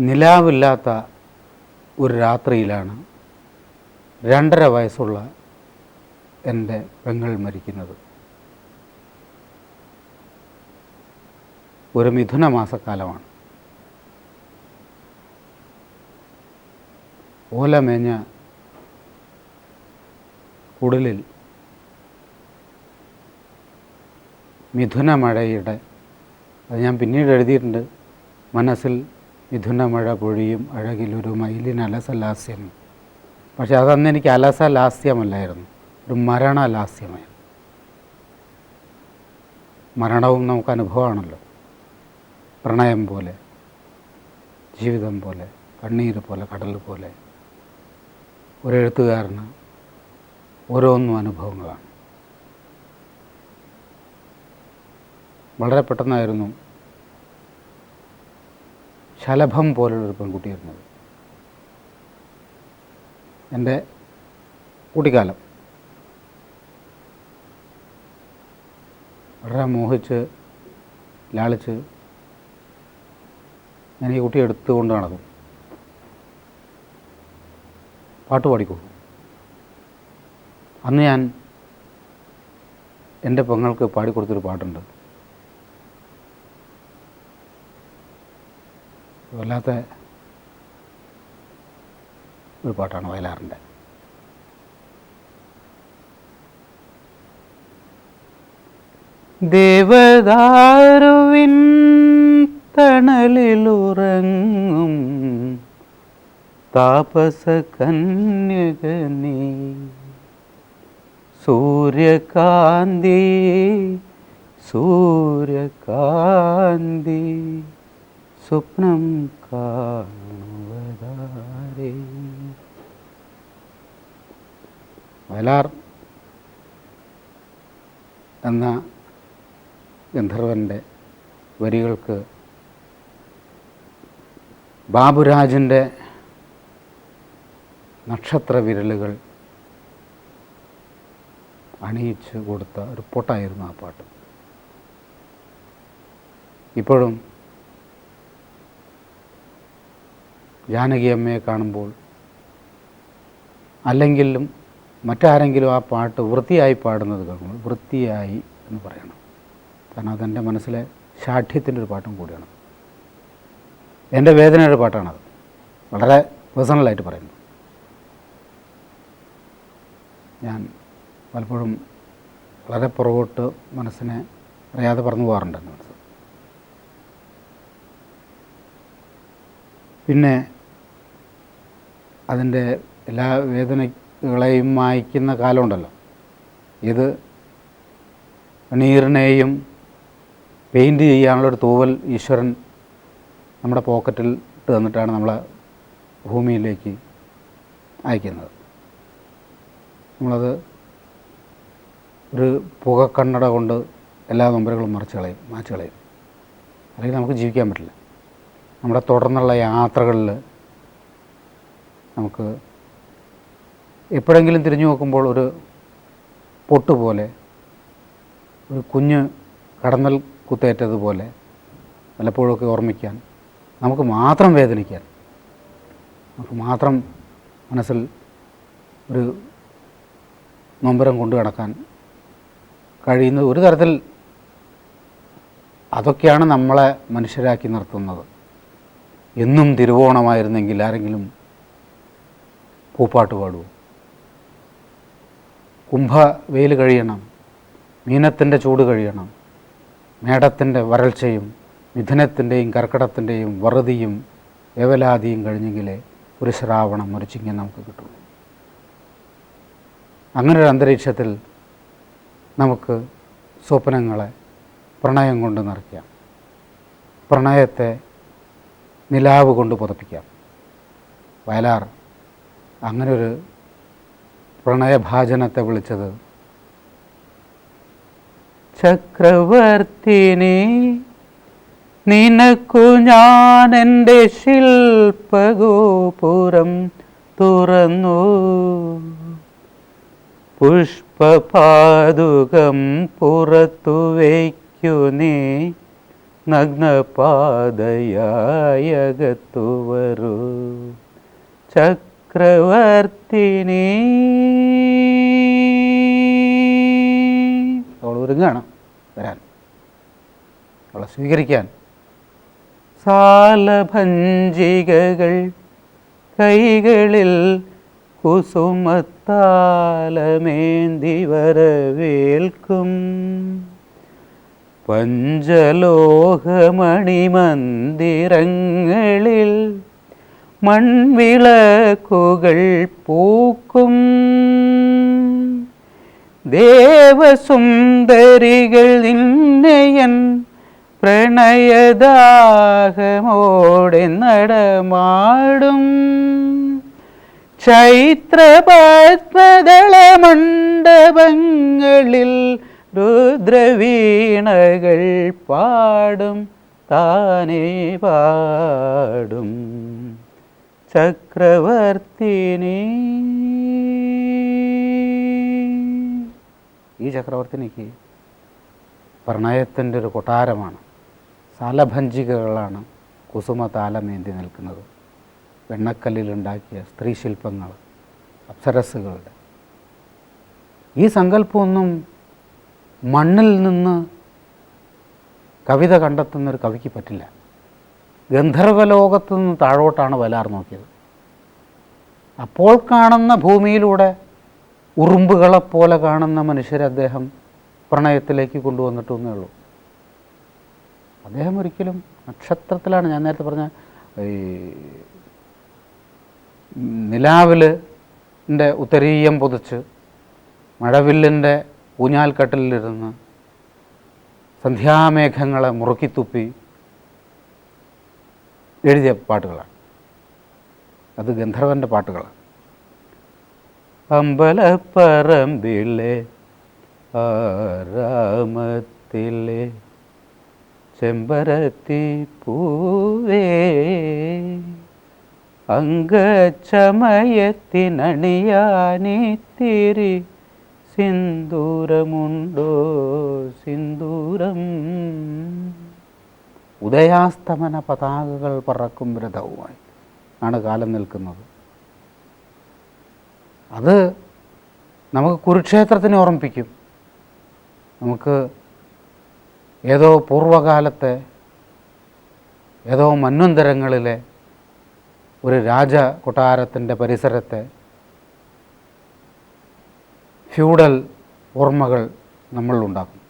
നിലാവില്ലാത്ത ഒരു രാത്രിയിലാണ് രണ്ടര വയസ്സുള്ള എന്റെ പെങ്ങൾ മരിക്കുന്നത്. ഒരു മിഥുന മാസക്കാലമാണ്. ഓലമേഞ്ഞ കുടിലിൽ മിഥുന മഴയുടെ അത് ഞാൻ പിന്നീട് എഴുതിയിട്ടുണ്ട് മനസ്സിൽ മിഥുന മഴ പൊഴിയും അഴകിലൊരു മയിലിന് അലസലാസ്യം പക്ഷെ അതന്ന് എനിക്ക് അലസലാസ്യമല്ലായിരുന്നു. ഒരു മരണലാസ്യമായിരുന്നു മരണവും നമുക്ക് അനുഭവമാണല്ലോ പ്രണയം പോലെ ജീവിതം പോലെ കണ്ണീര് പോലെ കടൽ പോലെ ഒരു എഴുത്തുകാരന് ഓരോന്നും അനുഭവങ്ങളാണ്. വളരെ പെട്ടെന്നായിരുന്നു ശലഭം പോലുള്ളൊരു പെൺകുട്ടിയായിരുന്നത് എന്റെ കുട്ടിക്കാലം. വളരെ മോഹിച്ച് ലാളിച്ച് ഞാൻ ഈ കുട്ടിയെ എടുത്തുകൊണ്ട് നടക്കും പാട്ട് പാടിക്കൊടുക്കും അന്ന് ഞാൻ എന്റെ പെങ്ങൾക്ക് പാടിക്കൊടുത്തൊരു പാട്ടുണ്ട്. വല്ലാത്ത ഒരു പാട്ടാണ് വയലാറിന്റെ. ദേവദാരുവിൻ തണലിലുറങ്ങും താപസ കന്യകനീ സൂര്യകാന്തി സൂര്യകാന്തി. സ്വപ്നം കാണുവതാരേ. വയലാർ എന്ന ഗന്ധർവന്റെ വരികൾക്ക് ബാബുരാജിന്റെ നക്ഷത്ര വിരലുകൾ അണിയിച്ചു കൊടുത്ത ഒരു പൊട്ടായിരുന്നു ആ പാട്ട്. ഇപ്പോഴും ജാനകി അമ്മയെ കാണുമ്പോൾ അല്ലെങ്കിലും മറ്റാരെങ്കിലും ആ പാട്ട് വൃത്തിയായി പാടുന്നത് കേൾക്കുമ്പോൾ വൃത്തിയായി എന്ന് പറയണം. കാരണം അതെന്റെ മനസ്സിലെ ഷാഠ്യത്തിന്റെ ഒരു പാട്ടും കൂടിയാണ്. എന്റെ വേദനയുടെ പാട്ടാണത്. വളരെ പേഴ്സണലായിട്ട് പറയുന്നു ഞാൻ പലപ്പോഴും വളരെ പുറകോട്ട് മനസ്സിനെ അറിയാതെ പറഞ്ഞു പോകാറുണ്ട് എന്റെ മനസ്സ്. പിന്നെ അതിന്റെ എല്ലാ വേദനകളെയും മായ്ക്കുന്ന കാലമുണ്ടല്ലോ. ഇത് നീറിനെയും പെയിന്റ് ചെയ്യാനുള്ളൊരു തൂവൽ ഈശ്വരൻ നമ്മുടെ പോക്കറ്റിൽ ഇട്ട് തന്നിട്ടാണ് നമ്മളെ ഭൂമിയിലേക്ക് അയക്കുന്നത്. നമ്മളത് ഒരു പുകക്കണ്ണട കൊണ്ട് എല്ലാ നൊമ്പരങ്ങളും മറിച്ച് കളയും മാച്ച് കളയും. അല്ലെങ്കിൽ നമുക്ക് ജീവിക്കാൻ പറ്റില്ല. നമ്മുടെ തുടർന്നുള്ള യാത്രകളിൽ നമുക്ക് എപ്പോഴെങ്കിലും തിരിഞ്ഞു നോക്കുമ്പോൾ ഒരു പൊട്ട് പോലെ ഒരു കുഞ്ഞ് കടന്നൽ കുത്തേറ്റതുപോലെ വല്ലപ്പോഴൊക്കെ ഓർമ്മിക്കാൻ നമുക്ക് മാത്രം വേദനിക്കാൻ നമുക്ക് മാത്രം മനസ്സിൽ ഒരു നൊമ്പരം കൊണ്ടു കിടക്കാൻ കഴിയുന്ന ഒരു തരത്തിൽ അതൊക്കെയാണ് നമ്മളെ മനുഷ്യരാക്കി നിർത്തുന്നത്. എന്നും തിരുവോണമായിരുന്നെങ്കിൽ ആരെങ്കിലും പൂപ്പാട്ട് പാടുമോ കുംഭ വെയിൽ കഴിയണം മീനത്തിന്റെ ചൂട് കഴിയണം മേടത്തിന്റെ വരൾച്ചയും മിഥുനത്തിന്റെയും കർക്കടത്തിന്റെയും വറുതിയും വേവലാതിയും കഴിഞ്ഞെങ്കിലേ ഒരു ശ്രാവണം ഒരു ചിങ്ങം നമുക്ക് കിട്ടുള്ളൂ അങ്ങനൊരു അന്തരീക്ഷത്തിൽ നമുക്ക് സ്വപ്നങ്ങളെ പ്രണയം കൊണ്ട് നിറയ്ക്കാം. പ്രണയത്തെ നിലാവ് കൊണ്ട് പുതപ്പിക്കാം. വയലാർ അങ്ങനൊരു പ്രണയഭാജനത്തെ വിളിച്ചത്. ചക്രവർത്തിനി നിനക്കു ഞാൻ എന്റെ ശില്പഗോപുരം തുറന്നു. പുഷ്പപാതുകം പുറത്തു വയ്ക്കു നീ നഗ്നപാതയായകത്തു വരൂ. ചക്രവർത്തിനി. അവൾ ഒരുങ്ങാണ്. വരാൻ. അവളെ സ്വീകരിക്കാൻ. സാലഭഞ്ജികകൾ കൈകളിൽ കുസുമത്താലമേന്തി വരവേൽക്കും. പഞ്ചലോഹമണിമന്ദിരങ്ങളിൽ മൺവിളക്കുകൾ പൂക്കും. ദേവസുന്ദരികൾ നിന്നയൻ പ്രണയദാഹമോടെ നടമാടും. ചൈത്രപത്മദള മണ്ഡപങ്ങളിൽ രുദ്രവീണകൾ പാടും താനേ പാടും. ചക്രവർത്തിനി. ഈ ചക്രവർത്തിനിക്ക് പ്രണയത്തിന്റെ ഒരു കൊട്ടാരമാണ്. സാലഭഞ്ചികകളാണ് കുസുമ താലമേന്തി നിൽക്കുന്നത്. വെണ്ണക്കല്ലിലുണ്ടാക്കിയ സ്ത്രീ ശില്പങ്ങൾ അപ്സരസ്സുകളുടെ. ഈ സങ്കല്പമൊന്നും മണ്ണിൽ നിന്ന് കവിത കണ്ടെത്തുന്ന ഒരു കവിക്ക് പറ്റില്ല. ഗന്ധർവലോകത്തു നിന്ന് താഴോട്ടാണ് വലാർ നോക്കിയത്. അപ്പോൾ കാണുന്ന ഭൂമിയിലൂടെ ഉറുമ്പുകളെപ്പോലെ കാണുന്ന മനുഷ്യരെ അദ്ദേഹം പ്രണയത്തിലേക്ക് കൊണ്ടുവന്നിട്ടൊന്നേ ഉള്ളൂ. അദ്ദേഹം ഒരിക്കലും നക്ഷത്രത്തിലാണ് ഞാൻ നേരത്തെ പറഞ്ഞ ഈ നിലാവിലിന്റെ ഉത്തരീയം പൊതിച്ച് മഴവില്ലിന്റെ ഊഞ്ഞാൽക്കട്ടിലിരുന്ന് സന്ധ്യാമേഘങ്ങളെ മുറുക്കിത്തുപ്പി എഴുതിയ പാട്ടുകളാണ്. അത് ഗന്ധർവന്റെ പാട്ടുകളാണ്. അമ്പലപ്പറമ്പിലെ ആരാമത്തിലെ ചെമ്പരത്തി പൂവേ അങ്കച്ചമയത്തിനണിയാനിത്തിരി സിന്ദൂരമുണ്ടോ സിന്ദൂരം? ഉദയാസ്തമന പതാകകൾ പറക്കും രഥവുമായി ആണ് കാലം നിൽക്കുന്നത്. അത് നമുക്ക് കുരുക്ഷേത്രത്തിനെ ഓർമ്മിപ്പിക്കും. നമുക്ക് ഏതോ പൂർവകാലത്തെ ഏതോ മന്വന്തരങ്ങളിലെ ഒരു രാജ കൊട്ടാരത്തിന്റെ പരിസരത്തെ ഫ്യൂഡൽ ഓർമ്മകൾ നമ്മളിലുണ്ടാക്കും